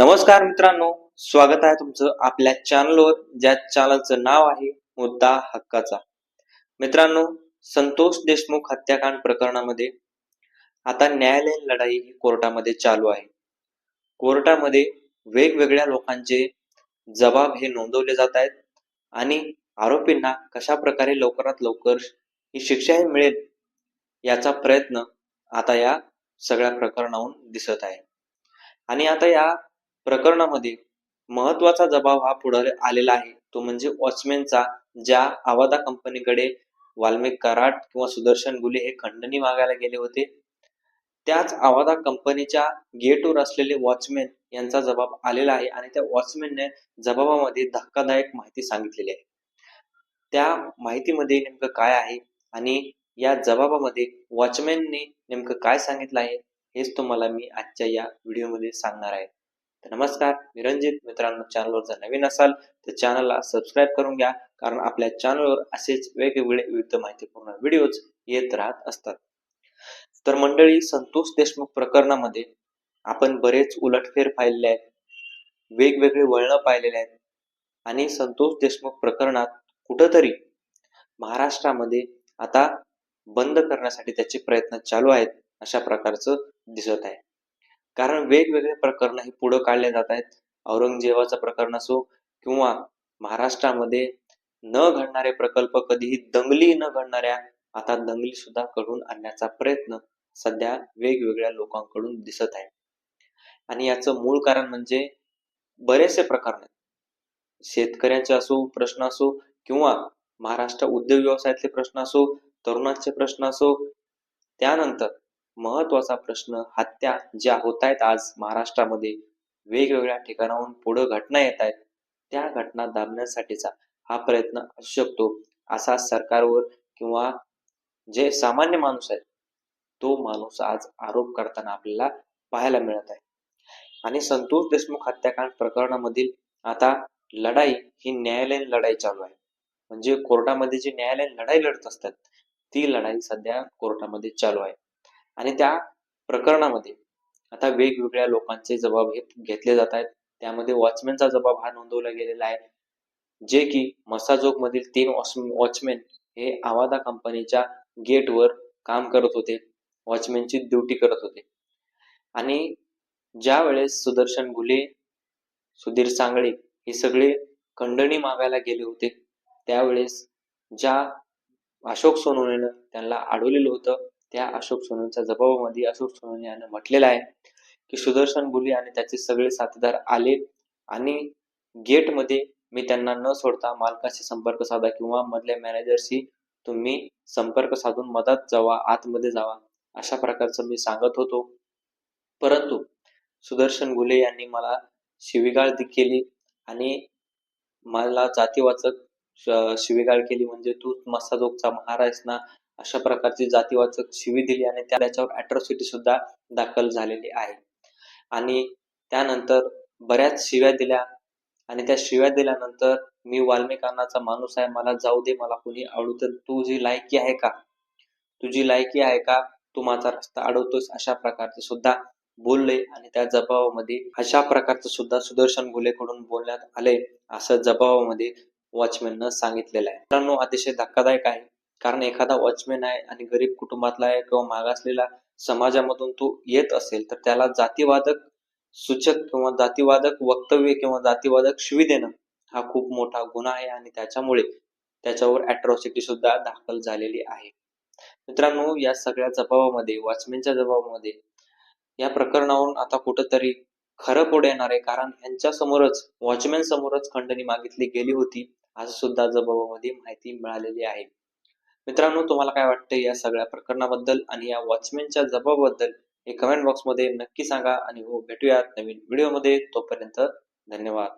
नमस्कार मित्रांनो स्वागत आहे तुमचं आपल्या चॅनलवर ज्या चॅनलचं नाव आहे मुद्दा हक्काचा. मित्रांनो संतोष देशमुख हत्याकांड प्रकरणामध्ये आता न्यायालयीन लढाई ही कोर्टामध्ये चालू आहे. कोर्टामध्ये वेगवेगळ्या लोकांचे जबाब हे नोंदवले जात आहेत आणि आरोपींना कशा प्रकारे लवकरात लवकर ही शिक्षाही मिळेल याचा प्रयत्न आता या सगळ्या प्रकरणाहून दिसत आहे. आणि आता या प्रकरणामध्ये महत्त्वाचा जबाब हा पुढे आलेला आहे. तो म्हणजे वॉचमॅनचा ज्या आवादा कंपनीकडे वाल्मिक कराट किंवा सुदर्शन गुले हे खंडणी मागायला गेले होते त्याच आवादा कंपनीच्या गेटवर असलेले वॉचमॅन यांचा जबाब आलेला आहे आणि त्या वॉचमॅनने जबाबामध्ये धक्कादायक माहिती सांगितलेली आहे. त्या माहितीमध्ये नेमकं काय आहे आणि या जबाबामध्ये वॉचमॅनने नेमकं काय सांगितलं आहे हेच तुम्हाला मी आजच्या या व्हिडिओमध्ये सांगणार आहे. नमस्कार मी रंजित मित्रांनो चॅनलवर जर नवीन असाल तर चॅनलला सबस्क्राईब करून घ्या कारण आपल्या चॅनलवर असेच वेगवेगळे विविध माहितीपूर्ण व्हिडिओज येत राहत असतात. तर मंडळी संतोष देशमुख प्रकरणामध्ये आपण बरेच उलटफेर पाहिलेले आहेत. वेगवेगळे वळणं पाहिलेले आहेत. आणि संतोष देशमुख प्रकरणात कुठंतरी महाराष्ट्रामध्ये आता बंद करण्यासाठी त्याचे प्रयत्न चालू आहेत अशा प्रकारचं दिसत आहे. कारण वेगवेगळे प्रकरण हे पुढं काढले जात आहेत. औरंगजेबाचं प्रकरण असो किंवा महाराष्ट्रामध्ये न घडणारे प्रकल्प कधीही दंगली न घडणाऱ्या आता दंगली सुद्धा घडून आणण्याचा प्रयत्न सध्या वेगवेगळ्या लोकांकडून दिसत आहे. आणि याचं मूळ कारण म्हणजे बरेचसे प्रकरण आहेत. शेतकऱ्यांचे असो प्रश्न असो किंवा महाराष्ट्र उद्योग व्यवसायातले प्रश्न असो तरुणांचे प्रश्न असो त्यानंतर महत्त्वाचा प्रश्न हत्या ज्या होत आहेत आज महाराष्ट्रामध्ये वेगवेगळ्या ठिकाणाहून पुढे घटना येत आहेत त्या घटना दाबण्यासाठीचा हा प्रयत्न असू शकतो असा सरकारवर किंवा जे सामान्य माणूस आहे तो माणूस आज आरोप करताना आपल्याला पाहायला मिळत आहे. आणि संतोष देशमुख हत्याकांड प्रकरणामधील आता लढाई ही न्यायालयीन लढाई चालू आहे. म्हणजे कोर्टामध्ये जी न्यायालयीन लढाई लढत असतात ती लढाई सध्या कोर्टामध्ये चालू आहे. आणि त्या प्रकरणामध्ये आता वेगवेगळ्या लोकांचे जबाब हे घेतले जात आहेत. त्यामध्ये वॉचमॅनचा जबाब हा नोंदवला गेलेला आहे. जे की मसाजोग मधील तीन वॉचमॅन हे आवादा कंपनीच्या गेटवर काम करत होते. वॉचमॅनची ड्युटी करत होते. आणि ज्या वेळेस सुदर्शन घुले सुधीर सांगळे हे सगळे खंडणी मागायला गेले होते त्यावेळेस ज्या अशोक सोनवणेनं त्यांना अडवलेलं होतं त्या अशोक सोनूंच्या जबाबामध्ये अशोक सोनवणे यानं म्हटलेलं आहे की सुदर्शन गुली आणि त्याचे सगळे साथीदार आले आणि गेटमध्ये मी त्यांना न सोडता मालकाशी संपर्क साधा किंवा मधल्या मॅनेजरशी तुम्ही संपर्क साधून मदत जावा आतमध्ये जावा अशा प्रकारचं मी सांगत होतो. परंतु सुदर्शन गुले यांनी मला शिवीगाळ केली आणि मला जातीवाचक श- शिवीगाळ केली म्हणजे तू मस्ताजोगचा महाराज ना अशा प्रकारची जातीवाचक शिवी दिली आणि त्याच्यावर अॅट्रॉसिटी सुद्धा दाखल झालेली आहे. आणि त्यानंतर बऱ्याच शिव्या दिल्या आणि त्या शिव्या दिल्यानंतर मी वाल्मिकांनाचा माणूस आहे मला जाऊ दे मला कोणी आवडू तर तुझी लायकी आहे का? तुझी लायकी आहे का? तू माझा रस्ता अडवतोस अशा प्रकारचे सुद्धा बोलले आणि त्या जबावामध्ये अशा प्रकारचं सुद्धा सुदर्शन गुलेकडून बोलण्यात आले असं जबावामध्ये वॉचमॅननं सांगितलेलं आहे. मित्रांनो अतिशय धक्कादायक आहे. कारण एखादा वॉचमॅन आहे आणि गरीब कुटुंबातला आहे किंवा मागासलेला समाजामधून तो येत असेल तर त्याला जातीवादक सूचक किंवा जातीवादक वक्तव्य किंवा जातीवादक शिवी देणं हा खूप मोठा गुन्हा आहे आणि त्याच्यामुळे त्याच्यावर अॅट्रॉसिटी सुद्धा दाखल झालेली आहे. मित्रांनो या सगळ्या जबाबामध्ये वॉचमॅनच्या जबाबामध्ये या प्रकरणावरून आता कुठंतरी खरं पुढे येणार आहे. कारण यांच्या समोरच वॉचमॅन समोरच खंडणी मागितली गेली होती. असं सुद्धा जबाबामध्ये माहिती मिळालेली आहे. मित्रांनो तुम्हाला काय वाटतं या सगळ्या प्रकरणाबद्दल आणि या वॉचमॅनच्या जबाबद्दल हे कमेंट बॉक्समध्ये नक्की सांगा आणि हो भेटूयात नवीन व्हिडिओमध्ये तोपर्यंत धन्यवाद.